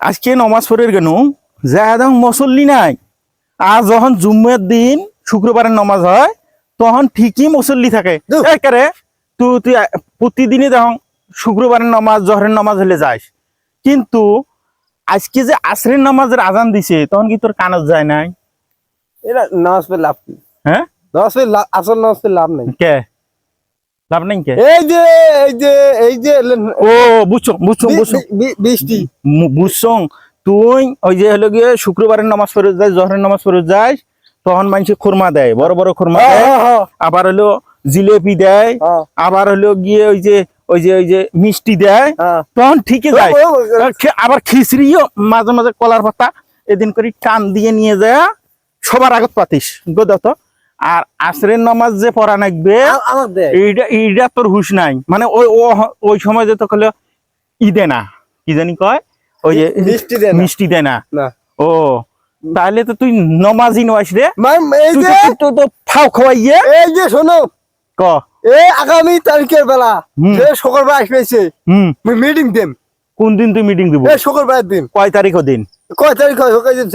আজকে নমাজ পড়ের কেন? যাদং মুসল্লি নাই। আর যখন জুম্মের দিন শুক্রবারের নমাজ হয় তখন ঠিকই মুসল্লি থাকে। একারে তুই তুই প্রতিদিনই তখন শুক্রবারের নামাজ জহরের নামাজ হলে যাস কিন্তু আজকে যে আসরের নামাজের আজান দিছে তখন কি তোর কানত যায় নাই? এটা নামাজ পড়ে লাভ কি? হ্যাঁ? নামাজ লাভ- আসল নামাজ লাভ নাই। কে? লাভ নাই কে? এই যে এই যে এই যে ও বুঝছ বুঝছ বুঝছ। বৃষ্টি। বুঝছং তুই ওই যে হলো গিয়ে শুক্রবারের নামাজ পড়ে যাস জহরের নামাজ পড়ে যাস তখন মানুষে খুরমা দেয় বড় বড় খুরমা হ্যাঁ, দেয়। হ্যাঁ, হ্যাঁ, আবার হলো জিলেপি দেয় হ্যাঁ, আবার হলো গিয়ে ওই যে ওই যে ওই যে মিষ্টি দেয় হ্যাঁ। তখন ঠিকই যায়। আবার খিচড়িও মাঝে মাঝে কলার পাতা এদিন করে টান দিয়ে নিয়ে যায় সবার আগত পাতিস। গোদা তো। আর আসরের নামাজ যে পড়া নাকবে এইটা এইটা তোর হুশ নাই। মানে ওই ওই সময় যে তো হলো ঈদে না কি জানি কয়? ওই যে মিষ্টি দেয় মিষ্টি দেয় না। ও তাহলে তো তুই নমাজি নয় রে। তো- তো ফাও খাওয়াইয়ে। এই যে শোনো। ক? এই আগামী তারিখের বেলা। যে শুক্রবার আসবে মিটিং দেম। কোন দিন তুই মিটিং দিব? শুক্রবার দিন। কয় তারিখ দিন? কয় তারিখ হয়? যে-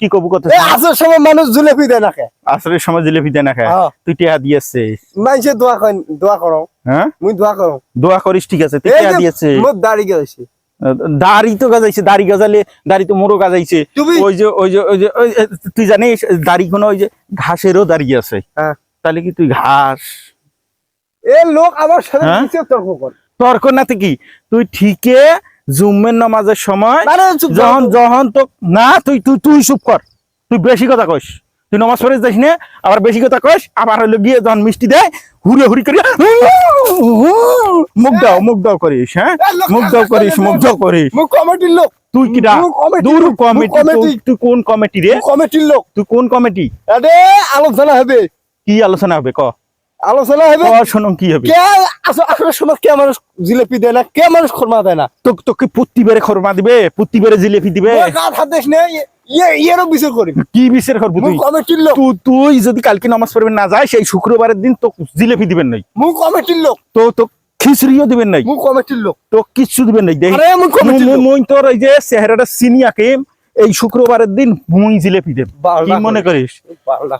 কি কবু কত এই আসার সময় মানুষ জুলেপি দেয় না খে আসরের সময় জিলেপি দেয় না খায়। তুই টিয়া দিয়েছে মানুষে দোয়া করেন দোয়া করো হ্যাঁ মুই দোয়া করো দোয়া করিস ঠিক আছে। তুই এই টিয়া দিয়েছে মোর দাড়ি গেছে দাড়ি তো গাজাইছে দাড়ি গাজালে দাড়ি তো মোরও গাজাইছে ওই যে ওই যে ওই যে তুই জানিস দাড়ি কোনো ওই যে ঘাসেরও দাঁড়িয়ে আছে। তাহলে কি তুই ঘাস এ লোক আমার সাথে তর্ক করে তর্ক না কি? তুই ঠিকে জুম্মের নামাজের সময় যখন যখন তো না তুই তুই তুই চুপ কর। তুই বেশি কথা কইস। তুই নামাজ পড়ে যাস না আবার বেশি কথা কইস আবার হলো গিয়ে যখন মিষ্টি দেয় হুড়ে হুড়ি করি মুখ দাও মুখ দাও করিস হ্যাঁ? মুখ দাও করিস মুখ দাও করিস। কমিটির লোক। তুই কি দূর কমিটি। তুই- কোন কমিটি রে? কমিটির লোক। তুই কোন কমিটি? আরে আলোচনা হবে। কি আলোচনা হবে ক? আলোচনা হবে ক কি হবে। কে আসলে আসলে সময় কে মানুষ জিলেপি দেয় না কে মানুষ খরমা দেয় না? তোকে তোকে প্রতিবারে খরমা দিবে প্রতিবারে জিলেপি দিবে। হাত দেশ ইয়ে ইয়েরও বিচার করি কি বিচার করব মুই তুই? কমিটির লোক তুই তুই যদি কালকে নামাজ পড়বেন না যায় সেই শুক্রবারের দিন তো জিলেপি দিবেন নাই। কমিটির লোক তো তো খিচড়িও দিবেন নাই। কমিটির লোক তো কিচ্ছু দিবেন নাই। দেখি তোর এই যে চেহারাটা সিনিয়াকে এই শুক্রবারের দিন মুই জিলেপি দেব। কি মনে করিস।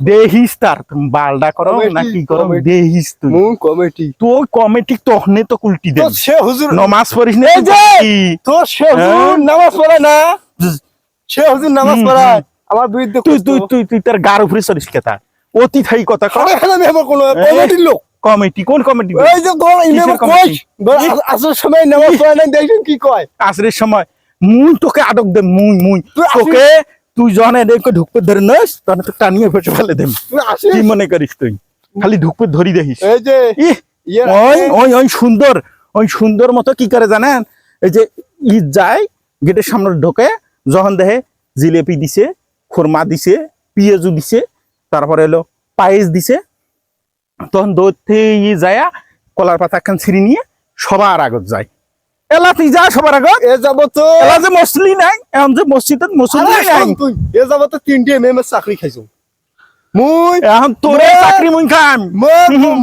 দেহিস তার বালডা করো না কি করো? দেহিস তুই। কমিটি তোর কমিটি তখনে তো উল্টি তো সে হুজুর নমাজ পড়িস না এই যে! তো সে হুজুর হ্যাঁ? নামাজ পড়ে না? সে হুজুর নামাজ পড়ায়। আমার বিরুদ্ধে তুই। তুই তুই তুই তার গার উপরে চড়িস কেতা অতি থাই কথা কর। এখানে আমি আমার কোনো! কমিটির লোক। কমিটি কোন কমিটি এই যে তোর ইমাম কোচ কমিটি? সময় নামাজ পড়ে না দেখছেন কি কয়? আসরের সময় মুই তোকে আটক দেম মুই মুই তোকে তুই যখন এদেরকে ঢুকতে ধরে নস তখন তো টানিয়ে ফেসে ফেলে আসিস। কি মনে করিস তুই? খালি ঢুকতে ধরি দেখিস। এই যে ইয়ে ওই ওই ওই সুন্দর ওই সুন্দর মতো কি করে জানেন? এই যে ঈদ যায় গেটের সামনে ঢোকে যখন দেখে জিলেপি দিছে খুরমা দিছে পিঁয়াজু দিছে তারপরে এলো পায়েস দিছে তখন দৌড়তে ই যায়া কলার পাতা খান ছিঁড়ি নিয়ে সবার আগত যায়। যা সবার আগত। এ যাব তো এলা যে মসলি নাই এখন যে মসজিদত মুসল্লি আরে নাই। এ যাব তো তিনটে এমএম চাকরি খাইছো। মুই এখন তোরে চাকরি মুই খাম।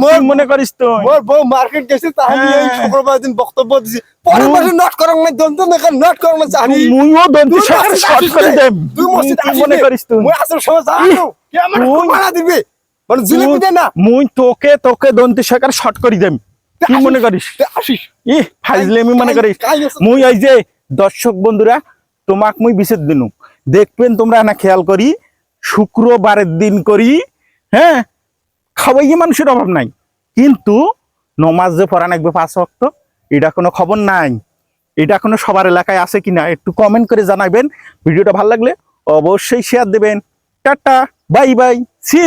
মোর মনে করিস তুই মোর বউ মার্কেট গেছে তাহলে এই হ্যাঁ। শুক্রবার দিন বক্তব্য দিছি। পরের মুই- মাসে নট করং না দন্ত না নট করং না চাকরি মুইও দন্তি তুই সরকার শর্ট করে দেব তুই মসজিদ মনে রে। করিস তুই মুই আসল সময় জানো কে আমার মুই- মারা দিবে মানে জিলেপি দে না। মুই তোকে তোকে দন্তি সরকার শর্ট করে তুই কি মনে করিস? আসিস। ই ফাইজলেমি মনে করিস। মুই এই যে দর্শক বন্ধুরা তোমাক মুই বিশেষ দিনু। দেখবেন তোমরা না খেয়াল করি শুক্রবারের দিন করি হ্যাঁ খাওয়াইয়ে মানুষের অভাব নাই। কিন্তু নমাজ যে পড়া নাকবে পাঁচ ওয়াক্ত এটা কোনো খবর নাই। এটা কোনো সবার এলাকায় আছে কিনা একটু কমেন্ট করে জানাবেন। ভিডিওটা ভালো লাগলে অবশ্যই শেয়ার দেবেন। Tata bye bye C